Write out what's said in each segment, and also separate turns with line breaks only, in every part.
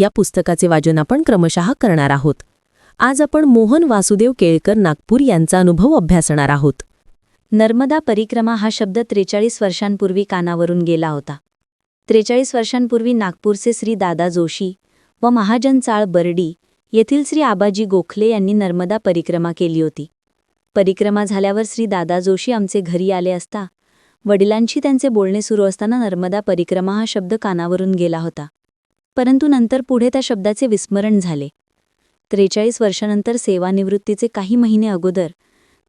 या पुस्तकाचे वाचन आपण क्रमशः करणार आहोत. आज आपण मोहन वासुदेव केळकर नागपूर यांचा अनुभव अभ्यासणार आहोत.
नर्मदा परिक्रमा हा शब्द त्रेचाळीस वर्षांपूर्वी कानावरून गेला होता. त्रेचाळीस वर्षांपूर्वी नागपूरचे श्री दादा जोशी व महाजन चाळ बर्डी येथील श्री आबाजी गोखले यांनी नर्मदा परिक्रमा केली होती. परिक्रमा झाल्यावर श्री दादा जोशी आमचे घरी आले असता वडिलांशी त्यांचे बोलणे सुरू असताना नर्मदा परिक्रमा हा शब्द कानावरून गेला होता. परंतु नंतर पुढे त्या शब्दाचे विस्मरण झाले. त्रेचाळीस वर्षानंतर सेवानिवृत्तीचे काही महिने अगोदर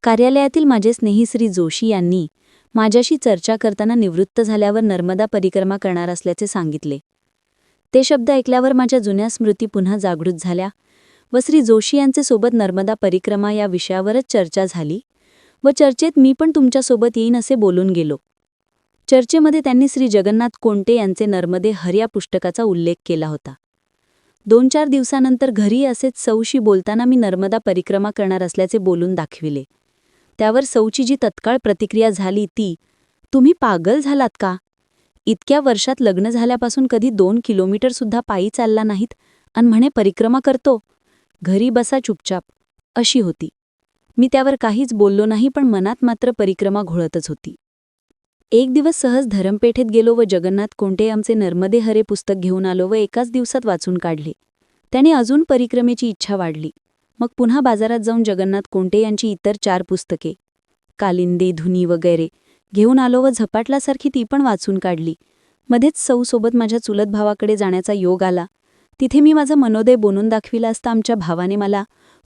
कार्यालयातील माझे स्नेही श्री जोशी यांनी माझ्याशी चर्चा करताना निवृत्त झाल्यावर नर्मदा परिक्रमा करणार असल्याचे सांगितले. ते शब्द ऐकल्यावर माझ्या जुन्या स्मृती पुन्हा जागृत झाल्या व श्री जोशी यांचे सोबत नर्मदा परिक्रमा या विषयावरच चर्चा झाली व चर्चेत मी पण तुमच्यासोबत येईन असे बोलून गेलो. चर्चेमध्ये त्यांनी श्री जगन्नाथ कोंटे यांचे नर्मदे हर्या पुस्तकाचा उल्लेख केला होता. दोन चार दिवसानंतर घरी असेच सौशी बोलताना मी नर्मदा परिक्रमा करणार असल्याचे बोलून दाखविले. त्यावर सौची जी तत्काळ प्रतिक्रिया झाली ती तुम्ही पागल झालात का? इतक्या वर्षात लग्न झाल्यापासून कधी दोन किलोमीटरसुद्धा पायी चालला नाहीत अन म्हणे परिक्रमा करतो. घरी बसा चुपचाप. अशी होती. मी त्यावर काहीच बोललो नाही पण मनात मात्र परिक्रमा घोळतच होती. एक दिवस सहज धरमपेठेत गेलो व जगन्नाथ कोंटे आमचे नर्मदे हरे पुस्तक घेऊन आलो व एकाच दिवसात वाचून काढले. त्याने अजून परिक्रमेची इच्छा वाढली. मग पुन्हा बाजारात जाऊन जगन्नाथ कोंटे यांची इतर चार पुस्तके कालिंदे धुनी वगैरे घेऊन आलो व झपाटल्यासारखी ती पण वाचून काढली. मध्येच सौसोबत माझ्या चुलत भावाकडे जाण्याचा योग आला. तिथे मी माझा मनोदय बोलून दाखविला असता आमच्या भावाने मला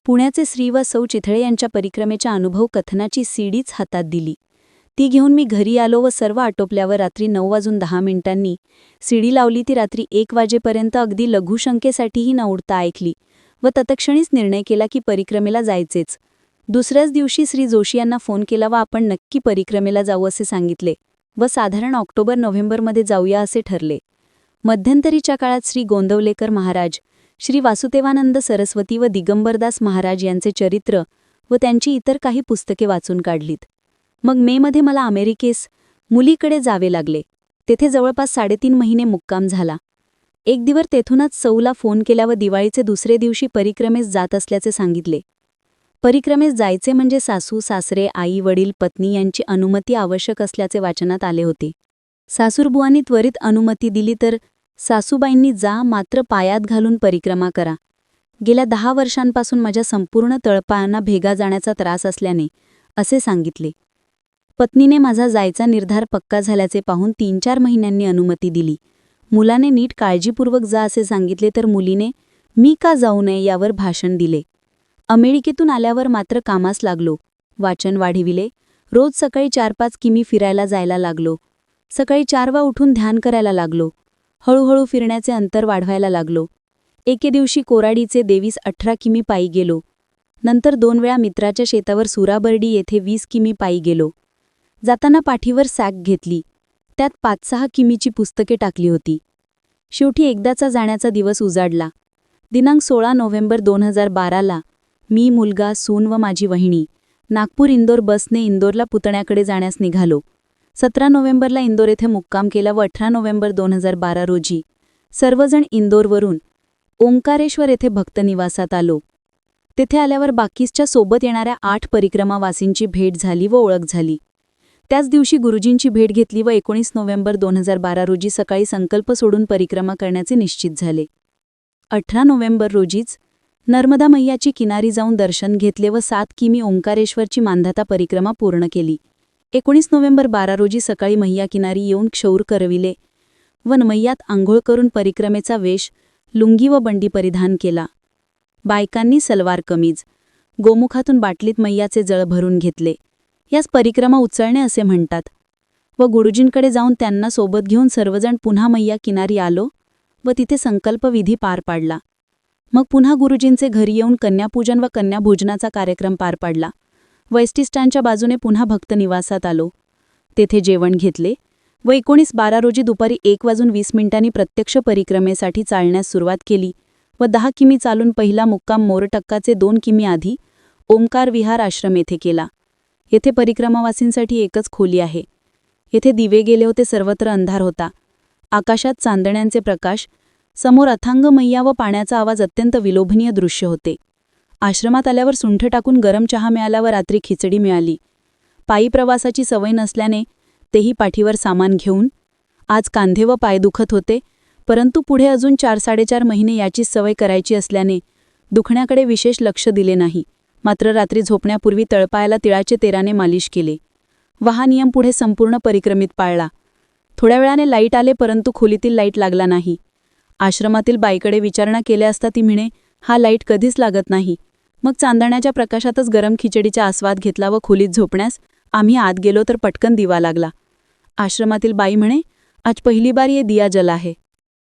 पुण्याचे श्री व सौ चिथळे यांच्या परिक्रमेच्या अनुभव कथनाची सीडीच हातात दिली. ती घेऊन मी घरी आलो व सर्व आटोपल्यावर रात्री नऊ वाजून दहा मिनिटांनी सीडी लावली ती रात्री एक वाजेपर्यंत अगदी लघुशंकेसाठीही न उडता ऐकली व तत्क्षणीच निर्णय केला की परिक्रमेला जायचेच. दुसऱ्याच दिवशी श्री जोशी यांना फोन केला व आपण नक्की परिक्रमेला जाऊ असे सांगितले व साधारण ऑक्टोबर नोव्हेंबरमध्ये जाऊया असे ठरले. मध्यंतरीच्या काळात श्री गोंदवलेकर महाराज श्री वासुदेवानंद सरस्वती व दिगंबरदास महाराज यांचे चरित्र व त्यांची इतर काही पुस्तके वाचून काढलीत. मग मेमध्ये मला अमेरिकेस मुलीकडे जावे लागले. तेथे जवळपास साडेतीन महिने मुक्काम झाला. एक दिवस तेथूनच सौला फोन केला व दिवाळीचे दुसरे दिवशी परिक्रमेस जात असल्याचे सांगितले. परिक्रमेस जायचे म्हणजे सासू सासरे आई वडील पत्नी यांची अनुमती आवश्यक असल्याचे वाचनात आले होते. सासूरबुवांनी त्वरित अनुमती दिली तर सासूबाईंनी जा मात्र पायात घालून परिक्रमा करा. गेल्या दहा वर्षांपासून माझ्या संपूर्ण तळपायांना भेगा जाण्याचा त्रास असल्याने असे सांगितले. पत्नीने माझा जायचा निर्धार पक्का झाल्याचे पाहून तीन चार महिन्यांनी अनुमती दिली. मुलाने नीट काळजीपूर्वक जा असे सांगितले तर मुलीने मी का जाऊ नये यावर भाषण दिले. अमेरिकेतून आल्यावर मात्र कामास लागलो. वाचन वाढविले. रोज सकाळी चार पाच किमी फिरायला जायला लागलो. सकाळी चारवा उठून ध्यान करायला लागलो. हळूहळू फिरण्याचे अंतर वाढवायला लागलो. एके दिवशी कोराडीचे देवीस अठरा किमी पायी गेलो. नंतर दोन वेळा मित्राच्या शेतावर सुराबर्डी येथे वीस किमी पायी गेलो. जाताना पाठीवर सॅक घेतली. त्यात पाच सहा किमीची पुस्तके टाकली होती. शेवटी एकदाचा जाण्याचा दिवस उजाडला. दिनांक सोळा नोव्हेंबर दोन हजार बाराला मी मुलगा सून व माझी वहिणी नागपूर इंदोर बसने इंदोरला पुतण्याकडे जाण्यास निघालो. सतरा नोव्हेंबरला इंदोर येथे मुक्काम केला व अठरा नोव्हेंबर दोन हजार बारा रोजी सर्वजण इंदोरवरून ओंकारेश्वर येथे भक्तनिवासात आलो. तेथे आल्यावर बाकीसच्या सोबत येणाऱ्या आठ परिक्रमावासींची भेट झाली व ओळख झाली. त्याच दिवशी गुरुजींची भेट घेतली व एकोणीस नोव्हेंबर दोन हजार बारा रोजी सकाळी संकल्प सोडून परिक्रमा करण्याचे निश्चित झाले. अठरा नोव्हेंबर रोजीच नर्मदा मैयाची किनारी जाऊन दर्शन घेतले व सात किमी ओंकारेश्वरची मांधाता परिक्रमा पूर्ण केली. एकोणीस नोव्हेंबर बारा रोजी सकाळी मैया किनारी येऊन क्षौर करविले व मैयात आंघोळ करून परिक्रमेचा वेश लुंगी व बंडी परिधान केला. बायकांनी सलवार कमीज गोमुखातून बाटलीत मैयाचे जळ भरून घेतले. यास परिक्रमा उचलणे असे म्हणतात. व गुरुजींकडे जाऊन त्यांना सोबत घेऊन सर्वजण पुन्हा मैया किनारी आलो व तिथे संकल्पविधी पार पाडला. मग पुन्हा गुरुजींचे घरी येऊन कन्यापूजन व कन्याभोजनाचा कार्यक्रम पार पाडला. व स्टँडच्या बाजूने पुन्हा भक्त निवासात आलो. तेथे जेवण घेतले व एकोणीस बारा रोजी दुपारी एक वाजून वीस मिनिटांनी प्रत्यक्ष परिक्रमेसाठी चालण्यास सुरुवात केली व दहा किमी चालून पहिला मुक्काम मोरटक्काचे दोन किमी आधी ओंकार विहार आश्रम येथे केला. येथे परिक्रमावासींसाठी एकच खोली आहे. येथे दिवे गेले होते सर्वत्र अंधार होता. आकाशात चांदण्यांचे प्रकाश समोर अथांग मैया व पाण्याचा आवाज अत्यंत विलोभनीय दृश्य होते. आश्रमात आल्यावर सुंठ टाकून गरम चहा मिळाल्यावर रात्री खिचडी मिळाली. पायी प्रवासाची सवय नसल्याने तेही पाठीवर सामान घेऊन आज कांधे व पाय दुखत होते परंतु पुढे अजून चार साडेचार महिने याचीच सवय करायची असल्याने दुखण्याकडे विशेष लक्ष दिले नाही. मात्र रात्री झोपण्यापूर्वी तळपायाला तिळाचे तेराने मालिश केले. वहा नियम पुढे संपूर्ण परिक्रमित पाळला. थोड्या वेळाने लाइट आले परंतु खोलीतील लाइट लागला नाही. आश्रमातील बाईकडे विचारणा केल्या असता ती म्हणे हा लाइट कधीच लागत नाही. मग चांदण्याच्या प्रकाशातच गरम खिचडीचा आस्वाद घेतला व खोलीत झोपण्यास आम्ही आत गेलो तर पटकन दिवा लागला. आश्रमातील बाई म्हणे आज पहिली बार ये दिया जला आहे.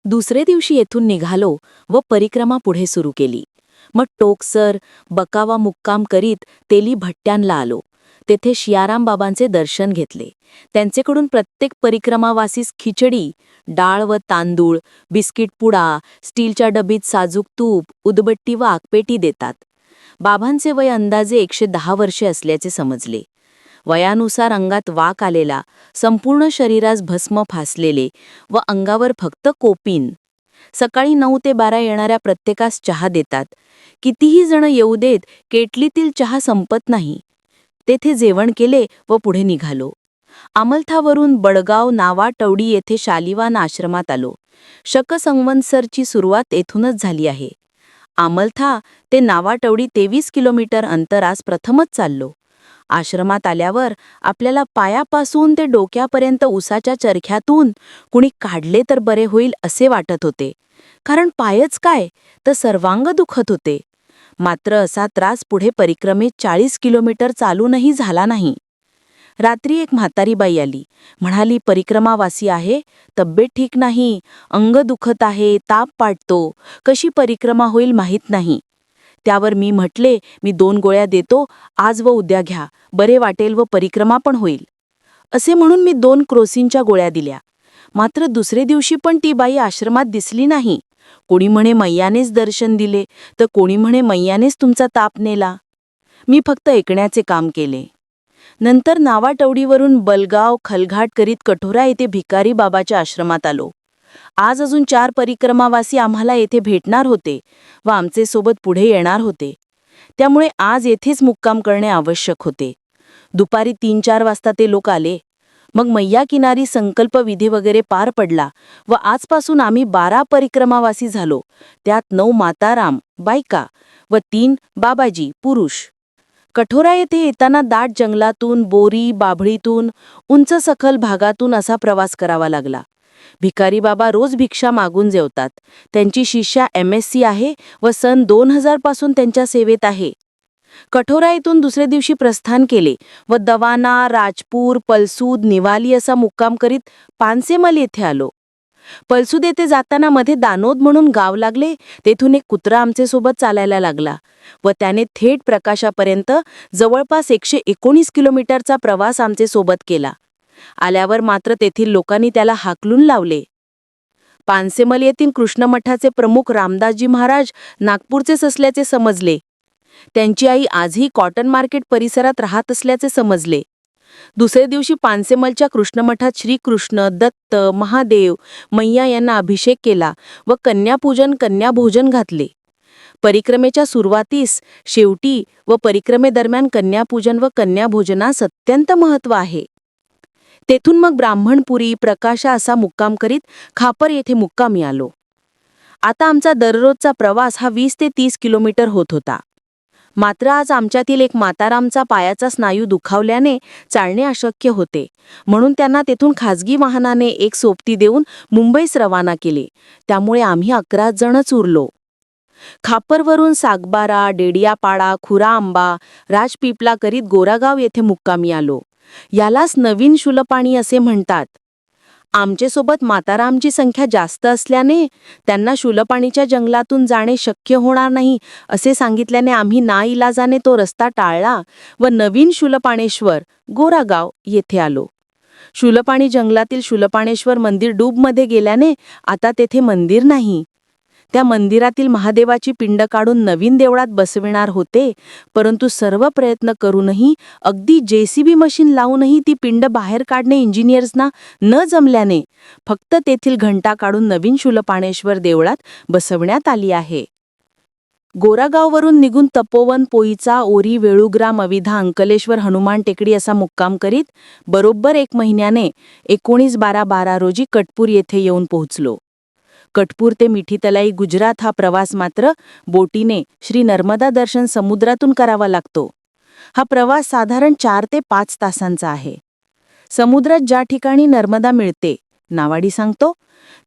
दुसरे दिवशी येथून निघालो व परिक्रमा पुढे सुरू केली. मग टोकसर बकावा मुक्काम करीत तेली भट्ट्यांला आलो. तेथे शियाराम बाबांचे दर्शन घेतले. त्यांचेकडून प्रत्येक परिक्रमावासीस खिचडी डाळ व तांदूळ बिस्किट पुडा स्टीलच्या डबीत साजूक तूप उदबट्टी व आकपेटी देतात. बाबांचे वय अंदाजे एकशे दहा वर्षे असल्याचे समजले. वयानुसार अंगात वाक आलेला संपूर्ण शरीरास भस्म फासलेले व अंगावर फक्त कोपीन सकाळी नऊ ते बारा येणाऱ्या प्रत्येकास चहा देतात. कितीही जण येऊ देत केटलीतील चहा संपत नाही. तेथे जेवण केले व पुढे निघालो. अमलथावरून बडगाव नावाटवडी येथे शालिवान आश्रमात आलो. शकसंवत्सरची सुरुवात येथूनच झाली आहे. आमलथा ते नावाटवडी तेवीस किलोमीटर अंतरास प्रथमच चाललो. आश्रमात आल्यावर आपल्याला पायापासून ते डोक्यापर्यंत उसाच्या चरख्यातून कुणी काढले तर बरे होईल असे वाटत होते. कारण पायच काय? तर सर्वांग दुखत होते. मात्र असा त्रास पुढे परिक्रमेत चाळीस किलोमीटर चालूनही झाला नाही. रात्री एक म्हातारी बाई आली. म्हणाली परिक्रमावासी आहे. तब्येत ठीक नाही. अंग दुखत आहे. ताप पाटतो कशी परिक्रमा होईल माहीत नाही. त्यावर मी म्हटले मी दोन गोळ्या देतो आज व उद्या घ्या बरे वाटेल व परिक्रमा पण होईल. असे म्हणून मी दोन क्रोसिनच्या गोळ्या दिल्या. मात्र दुसरे दिवशी पण ती बाई आश्रमात दिसली नाही. कोणी म्हणे मैयानेच दर्शन दिले. तर कोणी म्हणे मैयानेच तुमचा ताप नेला. मी फक्त ऐकण्याचे काम केले. नंतर नावाटवडीवरून बलगाव खलघाट करीत कठोरा येथे भिकारी बाबाच्या आश्रमात आलो. आज अजून चार परिक्रमावासी आम्हाला येथे भेटणार होते व आमचे सोबत पुढे येणार होते. त्यामुळे आज येथेच मुक्काम करणे आवश्यक होते. दुपारी तीन चार वाजता ते लोक आले. मग मैया किनारी संकल्प विधी वगैरे पार पडला व आजपासून आम्ही बारा परिक्रमावासी झालो. त्यात नऊ माताराम बायका व तीन बाबाजी पुरुष. कठोरा येथे येताना दाट जंगलातून बोरी बाभळीतून उंच सखल भागातून असा प्रवास करावा लागला. भिकारी बाबा रोज भिक्षा मागून जेवतात. त्यांची शिष्या एम एस सी आहे व सन दोन हजारपासून त्यांच्या सेवेत आहे. कठोरा येथून दुसऱ्या दिवशी प्रस्थान केले व दवाना राजपूर पलसूद निवाली असा मुक्काम करीत पानसेमल येथे आलो. पलसूद येथे जाताना मध्ये दानोद म्हणून गाव लागले तेथून एक कुत्रा आमचे सोबत चालायला लागला व त्याने थेट प्रकाशापर्यंत जवळपास एकशे एकोणीस किलोमीटरचा प्रवास आमचे सोबत केला. आल्यावर मात्र तेथील लोकांनी त्याला हाकलून लावले. पानसेमल येथील कृष्णमठाचे प्रमुख रामदासजी महाराज नागपूरचेच असल्याचे समजले. त्यांची आई आजही कॉटन मार्केट परिसरात राहत असल्याचे समजले. दुसरे दिवशी पानसेमलच्या कृष्णमठात श्रीकृष्ण दत्त महादेव मैया यांना अभिषेक केला व कन्यापूजन कन्याभोजन घातले. परिक्रमेच्या सुरुवातीस शेवटी व परिक्रमेदरम्यान कन्यापूजन व कन्याभोजनास अत्यंत महत्त्व आहे. तेथून मग ब्राह्मणपुरी प्रकाशा असा मुक्काम करीत खापर येथे मुक्कामी आलो. आता आमचा दररोजचा प्रवास हा वीस ते तीस किलोमीटर होत होता. मात्र आज आमच्यातील एक मातारामचा पायाचा स्नायू दुखावल्याने चालणे अशक्य होते. म्हणून त्यांना तेथून खाजगी वाहनाने एक सोबती देऊन मुंबईस रवाना केले. त्यामुळे आम्ही अकरा जणच उरलो. खापरवरून सागबारा डेडियापाडा खुरा आंबा राजपिपला करीत गोरागाव येथे मुक्कामी आलो. यालाच नवीन शुलपाणी असे म्हणतात. आमचेसोबत मातारामची संख्या जास्त असल्याने त्यांना शूलपाणीच्या जंगलातून जाणे शक्य होणार नाही असे सांगितल्याने आम्ही नाईलाजाने तो रस्ता टाळला व नवीन शूलपाणेश्वर गोरागाव येथे आलो. शूलपाणी जंगलातील शूलपाणेश्वर मंदिर डूबमध्ये गेल्याने आता तेथे मंदिर नाही. त्या मंदिरातील महादेवाची पिंड काढून नवीन देवळात बसविणार होते परंतु सर्व प्रयत्न करूनही अगदी जेसीबी मशीन लावूनही ती पिंड बाहेर काढणे इंजिनियर्सना न जमल्याने फक्त तेथील घंटा काढून नवीन शूलपाणेश्वर देवळात बसवण्यात आली आहे. गोरागाववरून निघून तपोवन पोईचा ओरी वेळुग्राम अविधा अंकलेश्वर हनुमान टेकडी असा मुक्काम करीत बरोबर एक महिन्याने एकोणीस बारा बारा रोजी कटपूर येथे येऊन पोहोचलो. कटपूर ते मिठीतलाई गुजरात हा प्रवास मात्र बोटीने श्री नर्मदा दर्शन समुद्रातून करावा लागतो. हा प्रवास साधारण चार ते पाच तासांचा आहे. समुद्रात ज्या ठिकाणी नर्मदा मिळते नावाडी सांगतो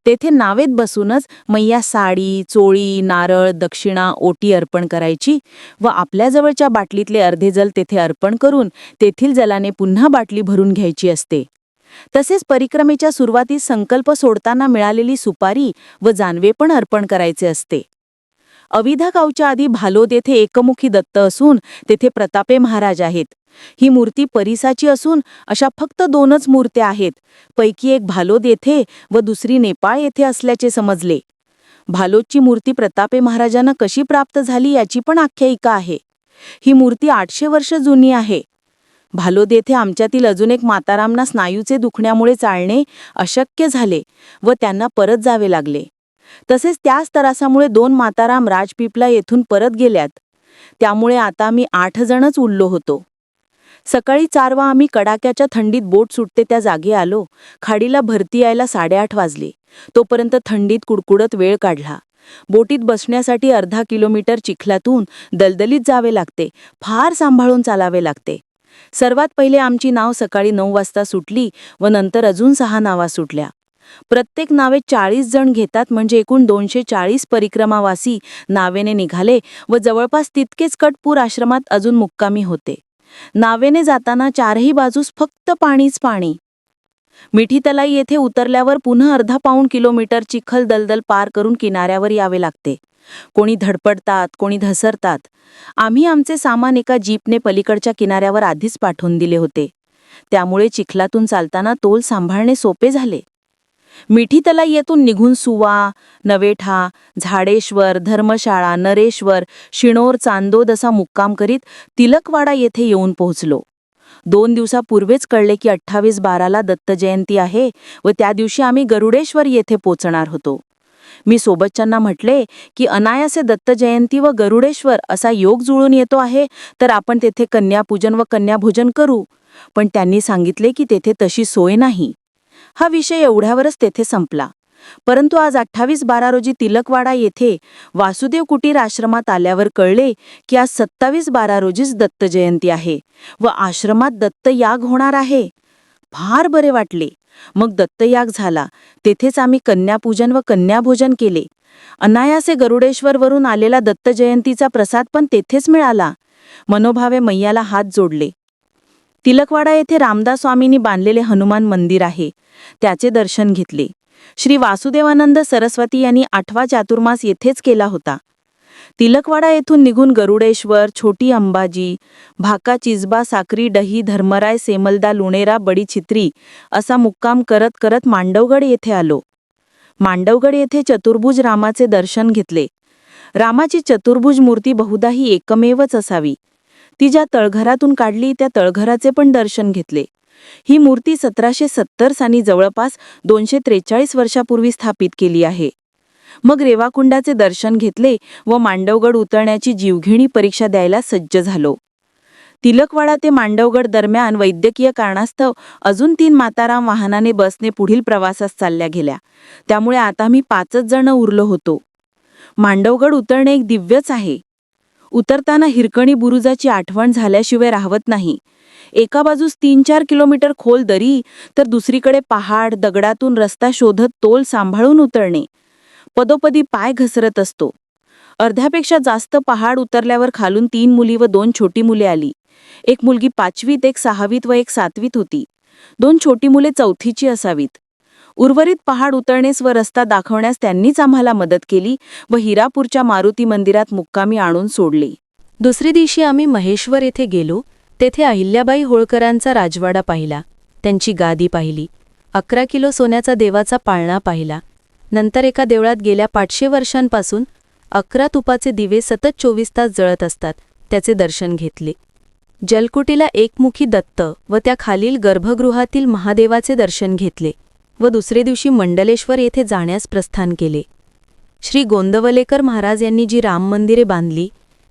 तेथे नावेत बसूनच मैया साडी चोळी नारळ दक्षिणा ओटी अर्पण करायची व आपल्याजवळच्या बाटलीतले अर्धे जल तेथे अर्पण करून तेथील जलाने पुन्हा बाटली भरून घ्यायची असते. तसेच परिक्रमेच्या सुरुवातीस संकल्प सोडताना मिळालेली सुपारी व जानवे पण अर्पण करायचे असते. अविधा गावच्या आधी भालोद येथे एकमुखी दत्त असून तेथे प्रतापे महाराज आहेत. ही मूर्ती परिसाची असून अशा फक्त दोनच मूर्त्या आहेत. पैकी एक भालोद येथे व दुसरी नेपाळ येथे असल्याचे समजले. भालोदची मूर्ती प्रतापे महाराजांना कशी प्राप्त झाली याची पण आख्यायिका आहे. ही मूर्ती आठशे वर्ष जुनी आहे. भालोद येथे आमच्यातील अजून एक मातारामना स्नायूचे दुखण्यामुळे चालणे अशक्य झाले व त्यांना परत जावे लागले. तसेच त्याच तरासामुळे दोन माताराम राजपिपला येथून परत गेल्यात. त्यामुळे आता मी आठ जणच उरलो होतो. सकाळी चारवा आम्ही कडाक्याच्या थंडीत बोट सुटते त्या जागी आलो. खाडीला भरती यायला साडेआठ वाजले. तोपर्यंत थंडीत कुडकुडत वेळ काढला. बोटीत बसण्यासाठी अर्धा किलोमीटर चिखलातून दलदलीत जावे लागते. फार सांभाळून चालावे लागते. सर्वात पहिले आमची नाव सकाळी नऊ वाजता सुटली व नंतर अजून सहा नावा सुटल्या. प्रत्येक नावे चाळीस जण घेतात म्हणजे एकूण दोनशे चाळीस परिक्रमावासी नावेने निघाले व जवळपास तितकेच कटपूर आश्रमात अजून मुक्कामी होते. नावेने जाताना चारही बाजूस फक्त पाणीच पाणी. मिठीतलाई येथे उतरल्यावर पुन्हा अर्धा पाऊण किलोमीटर चिखल दलदल पार करून किनाऱ्यावर यावे लागते. कोणी धडपडतात कोणी धसरतात आम्ही आमचे सामान एका जीपने पलीकडच्या किनाऱ्यावर आधीच पाठवून दिले होते. त्यामुळे चिखलातून चालताना तोल सांभाळणे सोपे झाले. मिठीतलाई येथून निघून सुवा नवेठा झाडेश्वर धर्मशाळा नरेश्वर शिणोर चांदोद असा मुक्काम करीत तिलकवाडा येथे येऊन पोहोचलो. दोन दिवसापूर्वेच कळले की अठ्ठावीस बाराला दत्त जयंती आहे व त्या दिवशी आम्ही गरुडेश्वर येथे पोचणार होतो. मी सोबतच्यांना म्हटले की अनायासे दत्त जयंती व गरुडेश्वर असा योग जुळून येतो आहे तर आपण तेथे कन्यापूजन व कन्याभोजन करू. पण त्यांनी सांगितले की तेथे तशी सोय नाही. हा विषय एवढ्यावरच तेथे संपला. परंतु आज अठ्ठावीस बारा रोजी तिलकवाडा येथे वासुदेव कुटीर आश्रमात आल्यावर कळले की आज सत्तावीस बारा रोजीच दत्त जयंती आहे व आश्रमात दत्तयाग होणार आहे. फार बरे वाटले. मग दत्तयाग झाला. तेथेच आम्ही कन्यापूजन व कन्याभोजन केले. अनायासे गरुडेश्वरवरून आलेला दत्त जयंतीचा प्रसाद पण तेथेच मिळाला. मनोभावे मैयाला हात जोडले. तिलकवाडा येथे रामदास स्वामींनी बांधलेले हनुमान मंदिर आहे. त्याचे दर्शन घेतले. श्री वासुदेवानंद सरस्वती यांनी आठवा चातुर्मास येथेच केला होता. तिलकवाडा येथून निघून गरुडेश्वर छोटी अंबाजी भाका चिजबा साक्री डही धर्मराय सेमलदा लुणेरा बडी छित्री असा मुक्काम करत करत मांडवगड येथे आलो. मांडवगड येथे चतुर्भुज रामाचे दर्शन घेतले. रामाची चतुर्भुज मूर्ती बहुधा ही एकमेवच असावी. ती ज्या तळघरातून काढली त्या तळघराचे पण दर्शन घेतले. ही मूर्ती सतराशे सत्तर साली जवळपास दोनशे त्रेचाळीस वर्षापूर्वी स्थापित केली आहे. मग रेवाकुंडाचे दर्शन घेतले व मांडवगड उतरण्याची जीवघेणी परीक्षा द्यायला सज्ज झालो. तिलकवाडा ते मांडवगड दरम्यान वैद्यकीय कारणास्तव अजून तीन माताराम वाहनाने बसने पुढील प्रवासास चालल्या गेल्या. त्यामुळे आता मी पाचच जण उरलो होतो. मांडवगड उतरणे एक दिव्यच आहे. उतरताना हिरकणी बुरुजाची आठवण झाल्याशिवाय राहवत नाही. एका बाजूस तीन चार किलोमीटर खोल दरी तर दुसरीकडे पहाड दगडातून रस्ता शोधत तोल सांभाळून उतरणे. पदोपदी पाय घसरत असतो. अर्ध्यापेक्षा जास्त पहाड उतरल्यावर खालून तीन मुली व दोन छोटी मुले आली. एक मुलगी पाचवीत एक सहावीत व एक सातवीत होती. दोन छोटी मुले चौथीची असावीत. उर्वरित पहाड उतरण्यास व रस्ता दाखवण्यास त्यांनीच आम्हाला मदत केली व हिरापूरच्या मारुती मंदिरात मुक्कामी आणून सोडले.
दुसरी दिवशी आम्ही महेश्वर येथे गेलो. तेथे अहिल्याबाई होळकरांचा राजवाडा पाहिला. त्यांची गादी पाहिली. अकरा किलो सोन्याचा देवाचा पाळणा पाहिला. नंतर एका देवळात गेल्या पाचशे वर्षांपासून अकरा तुपाचे दिवे सतत चोवीस तास जळत असतात त्याचे दर्शन घेतले. जलकुटीला एकमुखी दत्त व त्या खालील गर्भगृहातील महादेवाचे दर्शन घेतले. व दुसरे दिवशी मंडलेश्वर येथे जाण्यास प्रस्थान केले. श्री गोंदवलेकर महाराज यांनी जी राम मंदिरे बांधली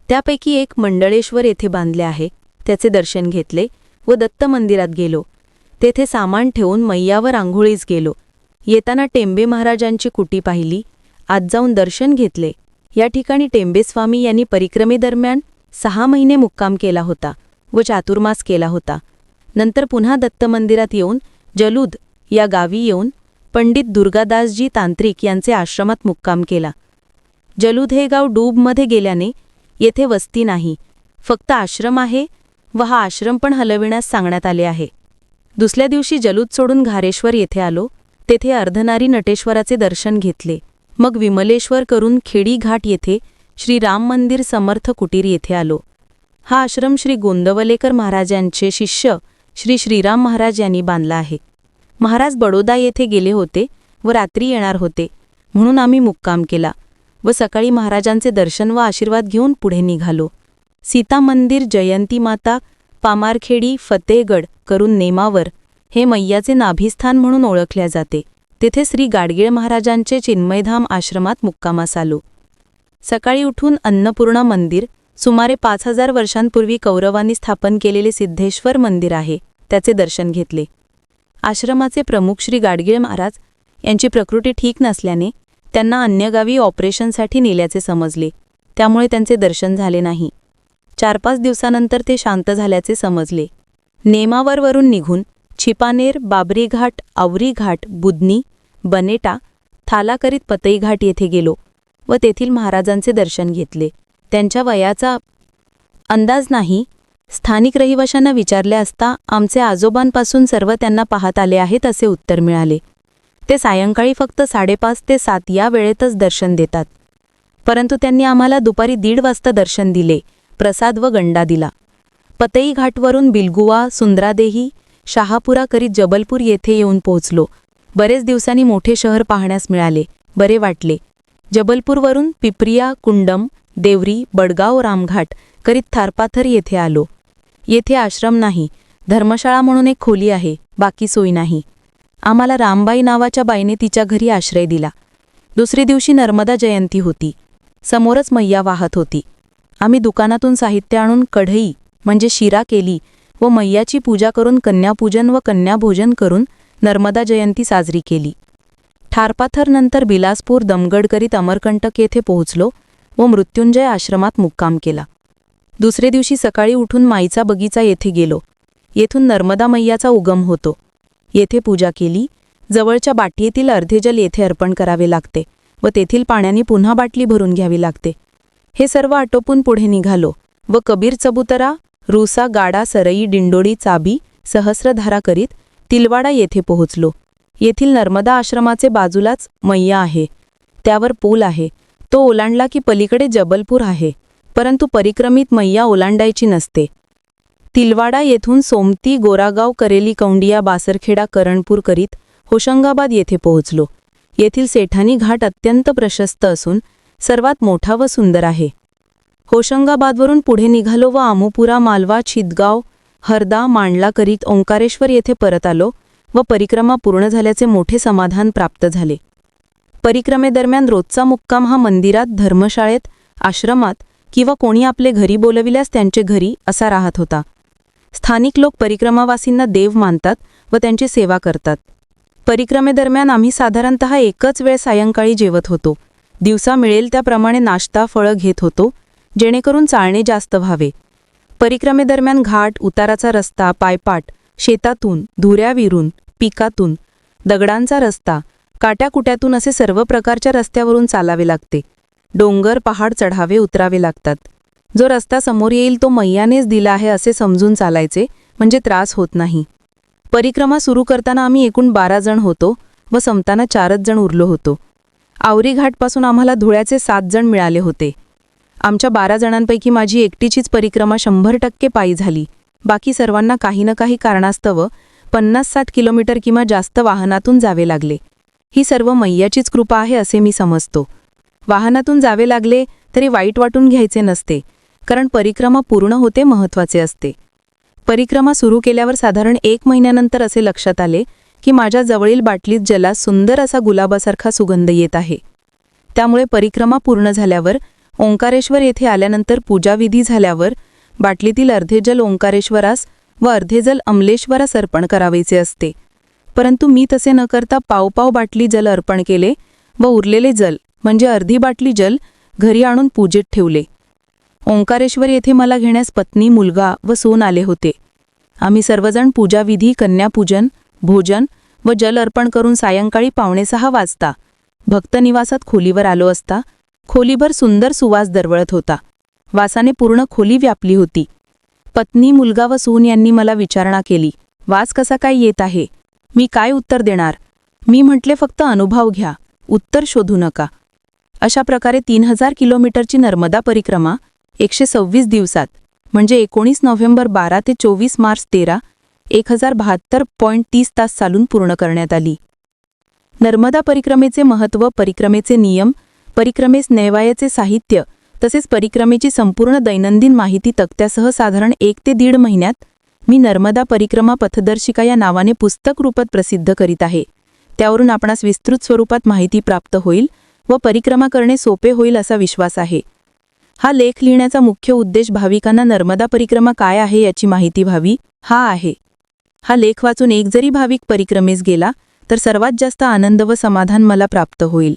त्यापैकी एक मंडळेश्वर येथे बांधले आहे. त्याचे दर्शन घेतले व दत्त मंदिरात गेलो. तेथे सामान ठेवून मैयावर आंघोळीस गेलो. येताना टेंबे महाराजांची कुटी पाहिली. आज जाऊन दर्शन घेतले. या ठिकाणी टेंबेस्वामी यांनी परिक्रमेदरम्यान सहा महिने मुक्काम केला होता व चातुर्मास केला होता. नंतर पुन्हा दत्त मंदिरात येऊन जलूद या गावी येऊन पंडित दुर्गादासजी तांत्रिक यांचे आश्रमात मुक्काम केला. जलूद हे गाव डूबमध्ये गेल्याने येथे वस्ती नाही फक्त आश्रम आहे व हा आश्रम पण हलविण्यास सांगण्यात आले आहे. दुसऱ्या दिवशी जलूद सोडून घारेश्वर येथे आलो तेथे अर्धनारी नटेश्वराचे दर्शन घेतले. मग विमलेश्वर करून खेडी घाट येथे श्री राम मंदिर समर्थ कुटीर येथे आलो. हा आश्रम श्री गोंदवलेकर महाराजांचे शिष्य श्री श्रीराम महाराज यांनी बांधला आहे. महाराज बडोदा येथे गेले होते व रात्री येणार होते. म्हणून आम्ही मुक्काम केला व सकाळी महाराजांचे दर्शन व आशीर्वाद घेऊन पुढे निघालो. सीता मंदिर जयंती माता पामारखेडी फतेहगड करून नेमावर हे मैयाचे नाभिस्थान म्हणून ओळखल्या जाते. तेथे श्री गाडगीळ महाराजांचे चिन्मयधाम आश्रमात मुक्कामास आलो. सकाळी उठून अन्नपूर्णा मंदिर सुमारे पाच हजार वर्षांपूर्वी कौरवांनी स्थापन केलेले सिद्धेश्वर मंदिर आहे त्याचे दर्शन घेतले. आश्रमाचे प्रमुख श्री गाडगीळ महाराज यांची प्रकृती ठीक नसल्याने त्यांना अन्य गावी ऑपरेशनसाठी नेल्याचे समजले. त्यामुळे त्यांचे दर्शन झाले नाही. चार पाच दिवसानंतर ते शांत झाल्याचे समजले. नेमावरवरून निघून छिपानेर बाबरी घाट आवरी घाट बुदनी बनेटा थालाकरीत पतई घाट येथे गेलो व तेथील महाराजांचे दर्शन घेतले. त्यांच्या वयाचा अंदाज नाही स्थानिक रहिवाशांना विचारले असता आमचे आजोबांपासून सर्व त्यांना पाहत आले आहेत असे उत्तर मिळाले. ते सायंकाळी फक्त साडेपाच ते सात या वेळेतच दर्शन देतात. परंतु त्यांनी आम्हाला दुपारी दीड वाजता दर्शन दिले प्रसाद व गंडा दिला. पतई घाटवरून बिलगुवा सुंदरादेही शहापुरा करीत जबलपूर येथे येऊन पोहोचलो. बरेच दिवसांनी मोठे शहर पाहण्यास मिळाले. बरे वाटले. जबलपूरवरून पिपरिया कुंडम देवरी बडगाव रामघाट करीत थारपाथर येथे आलो. येथे आश्रम नाही धर्मशाळा म्हणून एक खोली आहे बाकी सोय नाही. आम्हाला रामबाई नावाच्या बाईने तिच्या घरी आश्रय दिला. दुसरी दिवशी नर्मदा जयंती होती. समोरच मैया वाहत होती. आम्ही दुकानातून साहित्य आणून कढई म्हणजे शिरा केली व मैयाची पूजा करून कन्यापूजन व कन्याभोजन करून नर्मदा जयंती साजरी केली. ठारपाथरनंतर बिलासपूर दमगड करीत अमरकंटक येथे पोहोचलो व मृत्युंजय आश्रमात मुक्काम केला. दुसरे दिवशी सकाळी उठून माईचा बगीचा येथे गेलो. येथून नर्मदा मैयाचा उगम होतो. येथे पूजा केली. जवळच्या बाटलीतील अर्धे जल येथे अर्पण करावे लागते व तेथील पाण्याने पुन्हा बाटली भरून घ्यावी लागते. हे सर्व आटोपून पुढे निघालो व कबीर चबुतरा रुसा गाडा सरई डिंडोडी चाबी सहस्रधारा करीत तिलवाडा येथे पोहोचलो. येथील नर्मदा आश्रमाचे बाजूलाच मैया आहे. त्यावर पूल आहे. तो ओलांडला की पलीकडे जबलपूर आहे. परंतु परिक्रमित मैया ओलांडायची नसते. तिलवाडा येथून सोमती गोरागाव करेली कौंडिया बासरखेडा करणपूर करीत होशंगाबाद येथे पोहोचलो. येथील सेठानी घाट अत्यंत प्रशस्त असून सर्वात मोठा व सुंदर आहे. होशंगाबादवरून पुढे निघालो व आमोपुरा मालवा छिदगाव हरदा मांडला करीत ओंकारेश्वर येथे परत आलो व परिक्रमा पूर्ण झाल्याचे मोठे समाधान प्राप्त झाले. परिक्रमेदरम्यान रोजचा मुक्काम हा मंदिरात धर्मशाळेत आश्रमात किंवा कोणी आपले घरी बोलविल्यास त्यांचे घरी असा राहत होता. स्थानिक लोक परिक्रमावासींना देव मानतात व त्यांची सेवा करतात. परिक्रमेदरम्यान आम्ही साधारणत एकच वेळ सायंकाळी जेवत होतो. दिवसा मिळेल त्याप्रमाणे नाश्ता फळं घेत होतो जेणेकरून चालणे जास्त व्हावे. परिक्रमेदरम्यान घाट उताराचा रस्ता पायपाट शेतातून धुऱ्या विरून पिकातून दगडांचा रस्ता काट्याकुट्यातून असे सर्व प्रकारच्या रस्त्यावरून चालावे लागते. डोंगर पहाड चढावे उतरावे लागतात. जो रस्ता समोर येईल तो मैयानेच दिला आहे असे समजून चालायचे म्हणजे त्रास होत नाही. परिक्रमा सुरू करताना आम्ही एकूण बारा जण होतो व संपताना चारच जण उरलो होतो. आवरी घाटपासून आम्हाला धुळ्याचे सात जण मिळाले होते. आमच्या बारा जणांपैकी माझी एकटीचीच परिक्रमा शंभर टक्के पायी झाली. बाकी सर्वांना काही ना काही कारणास्तव पन्नास साठ किलोमीटर किंवा जास्त वाहनातून जावे लागले. ही सर्व मैयाचीच कृपा आहे असे मी समजतो. वाहनातून जावे लागले तरी वाईट वाटून घ्यायचे नसते कारण परिक्रमा पूर्ण होते महत्त्वाचे असते. परिक्रमा सुरू केल्यावर साधारण एक महिन्यानंतर असे लक्षात आले की माझ्या जवळील बाटलीत जला सुंदर असा गुलाबासारखा सुगंध येत आहे. त्यामुळे परिक्रमा पूर्ण झाल्यावर ओंकारेश्वर येथे आल्यानंतर पूजाविधी झाल्यावर बाटलीतील अर्धे जल ओंकारेश्वरास व अर्धे जल अमलेश्वरास अर्पण करावेचे असते. परंतु मी तसे न करता पावपाव बाटली जल अर्पण केले व उरलेले जल म्हणजे अर्धी बाटली जल घरी आणून पूजेत ठेवले. ओंकारेश्वर येथे मला घेण्यास पत्नी मुलगा व सोन आले होते. आम्ही सर्वजण पूजाविधी कन्यापूजन भोजन व जल अर्पण करून सायंकाळी पावणेसहा वाजता भक्तनिवासात खोलीवर आलो असता खोलीभर सुंदर सुवास दरवळत होता. वासाने पूर्ण खोली व्यापली होती. पत्नी मुलगा व सून यांनी मला विचारणा केली वास कसा काय येत आहे? मी काय उत्तर देणार? मी म्हटले फक्त अनुभव घ्या उत्तर शोधू नका. अशा प्रकारे तीन हजार किलोमीटरची नर्मदा परिक्रमा एकशे सव्वीस दिवसात म्हणजे एकोणीस नोव्हेंबर बारा ते चोवीस मार्च तेरा एक हजार बहात्तर पॉईंट तीस तास चालून पूर्ण करण्यात आली. नर्मदा परिक्रमेचे महत्त्व परिक्रमेचे नियम परिक्रमेस नैवायाचे साहित्य तसेच परिक्रमेची संपूर्ण दैनंदिन माहिती तक्त्यासह साधारण एक ते दीड महिन्यात मी नर्मदा परिक्रमा पथदर्शिका या नावाने पुस्तक रूपात प्रसिद्ध करीत आहे. त्यावरून आपणास विस्तृत स्वरूपात माहिती प्राप्त होईल. व परिक्रमा करणे सोपे होईल असा विश्वास आहे. हा लेख लिहिण्याचा मुख्य उद्देश भाविकांना नर्मदा परिक्रमा काय आहे याची माहिती व्हावी? हा आहे. हा लेख वाचून एक जरी भाविक परिक्रमेस गेला तर सर्वात जास्त आनंद व समाधान मला प्राप्त होईल.